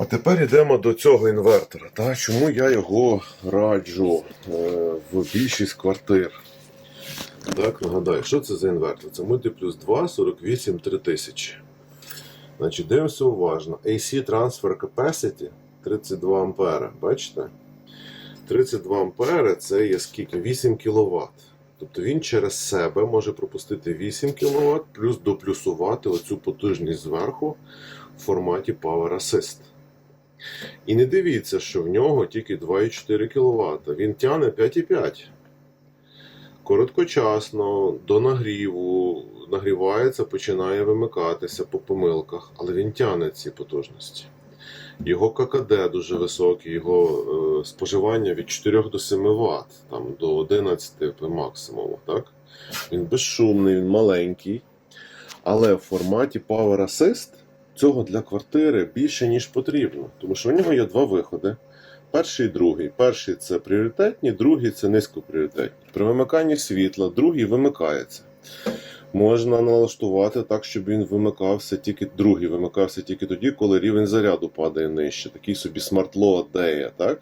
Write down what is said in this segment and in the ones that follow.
А тепер йдемо до цього інвертора. Та? Чому я його раджу е, в більшість квартир? Так, нагадаю, що це за інвертор? Це Multiplus 2 48 3000. Значить, дивимося уважно. AC Transfer Capacity 32 ампера. Бачите? 32 ампери це є скільки? 8 кВт. Тобто він через себе може пропустити 8 кВт, плюс доплюсувати оцю потужність зверху в форматі Power Assist. І не дивіться, що в нього тільки 2,4 кВт. Він тягне 5,5. Короткочасно, до нагріву, нагрівається, починає вимикатися по помилках, але він тягне ці потужності. Його ККД дуже високий, його е, споживання від 4 до 7 Вт, там, до 11 по максимуму. Він безшумний, він маленький. Але в форматі Power Assist цього для квартири більше, ніж потрібно. Тому що в нього є два виходи. Перший і другий. Перший це пріоритетні, другий це низькопріоритетні. При вимиканні світла другий вимикається. Можна налаштувати так, щоб він вимикався тільки другий, вимикався тільки тоді, коли рівень заряду падає нижче. Такий собі смарт-лоад деє, так?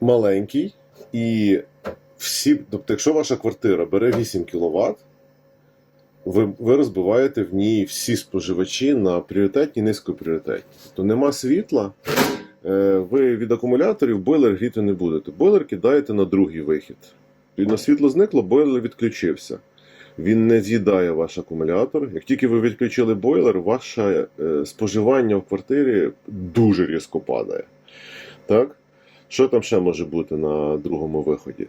Маленький. І всі, тобто, якщо ваша квартира бере 8 кВт, ви, ви розбиваєте в ній всі споживачі на пріоритетні і низькопріоритетні. Тобто нема світла, е, ви від акумуляторів бойлер гріти не будете. Бойлер кидаєте на другий вихід. Відно світло зникло, бойлер відключився. Він не з'їдає ваш акумулятор. Як тільки ви відключили бойлер, ваше е, споживання в квартирі дуже різко падає. Так? Що там ще може бути на другому виході?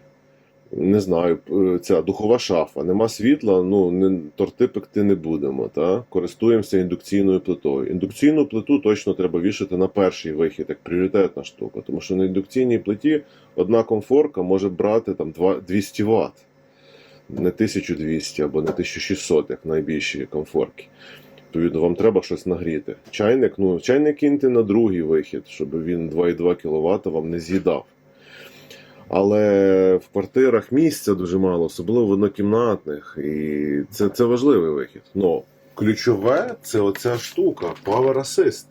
Не знаю, е, ця духова шафа. Нема світла, ну не, торти пекти не будемо. Та? Користуємося індукційною плитою. Індукційну плиту точно треба вішати на перший вихід, як пріоритетна штука. Тому що на індукційній плиті одна комфорка може брати там два- 200 Вт. Не 1200 або не 1600, як найбільші комфорки. Відповідно, вам треба щось нагріти. Чайник, ну, чайник киньте на другий вихід, щоб він 2,2 кВт вам не з'їдав. Але в квартирах місця дуже мало, особливо в однокімнатних. І це, це важливий вихід. Но ключове це оця штука Power Assist.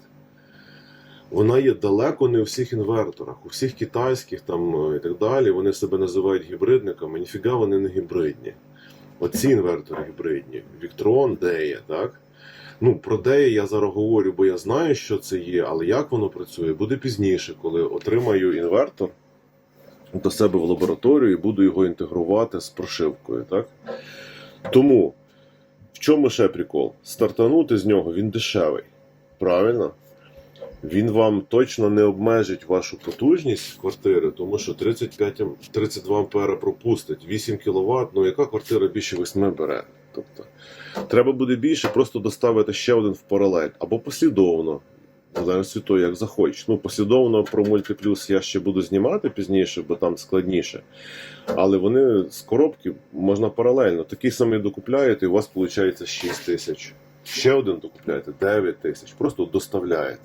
Вона є далеко не у всіх інверторах, у всіх китайських там е, і так далі. Вони себе називають гібридниками. Ніфіга вони не гібридні. Оці інвертори гібридні. Victron, Дея, так? Ну, про Дея я зараз говорю, бо я знаю, що це є, але як воно працює, буде пізніше, коли отримаю інвертор до себе в лабораторію і буду його інтегрувати з прошивкою. Так? Тому в чому ще прикол? Стартанути з нього він дешевий. Правильно? Він вам точно не обмежить вашу потужність квартири, тому що 35, 32 ампера пропустить, 8 кВт, ну яка квартира більше 8 бере? Тобто, треба буде більше, просто доставити ще один в паралель або послідовно. Того, як захочеш. Ну, послідовно про мультиплюс я ще буду знімати пізніше, бо там складніше. Але вони з коробки можна паралельно. Такий самий докупляєте, і у вас виходить 6 тисяч. Ще один докупляєте 9 тисяч. Просто доставляєте.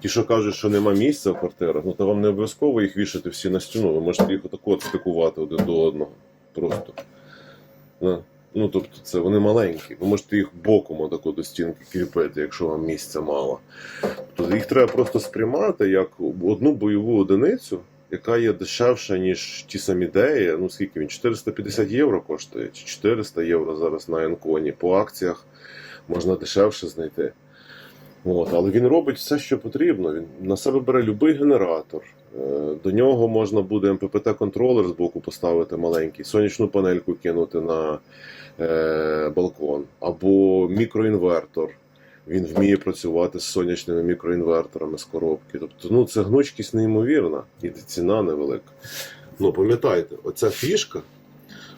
Ті, що кажуть, що нема місця в квартирах, ну то вам не обов'язково їх вішати всі на стіну. Ви можете їх отако от стикувати один до одного. Просто. Ну, тобто, це вони маленькі. Ви можете їх боком отако до стінки кріпити, якщо вам місця мало. Тобто їх треба просто сприймати як одну бойову одиницю, яка є дешевша, ніж ті самі деї. Ну скільки він? 450 євро коштує, чи 400 євро зараз на Енконі. По акціях можна дешевше знайти. От, але він робить все, що потрібно. Він на себе бере будь-який генератор. Е, До нього можна буде МППТ-контролер з боку поставити маленький, сонячну панельку кинути на е, балкон, або мікроінвертор. Він вміє працювати з сонячними мікроінверторами з коробки. Тобто, ну це гнучкість неймовірна і ціна невелика. Ну, пам'ятайте, оця фішка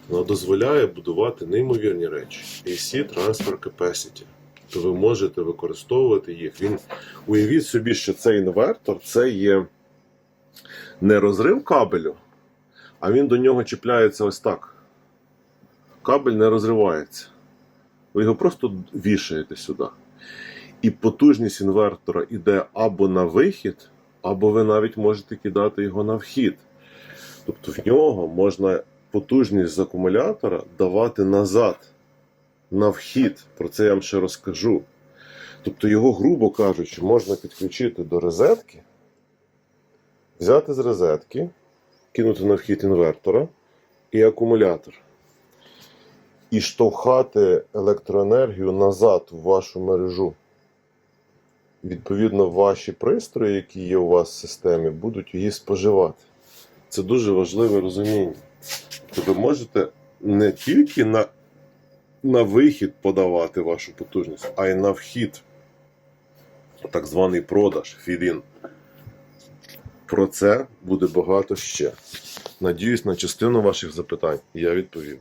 вона дозволяє будувати неймовірні речі. AC Transfer Capacity. То ви можете використовувати їх. Він уявіть собі, що цей інвертор це є не розрив кабелю, а він до нього чіпляється ось так. Кабель не розривається. Ви його просто вішаєте сюди. І потужність інвертора йде або на вихід, або ви навіть можете кидати його на вхід. Тобто в нього можна потужність з акумулятора давати назад, на вхід. Про це я вам ще розкажу. Тобто його, грубо кажучи, можна підключити до розетки, взяти з розетки, кинути на вхід інвертора і акумулятор. І штовхати електроенергію назад в вашу мережу. Відповідно, ваші пристрої, які є у вас в системі, будуть її споживати. Це дуже важливе розуміння. Тобто ви можете не тільки на, на вихід подавати вашу потужність, а й на вхід. Так званий продаж, фідін. Про це буде багато ще. Надіюсь, на частину ваших запитань я відповів.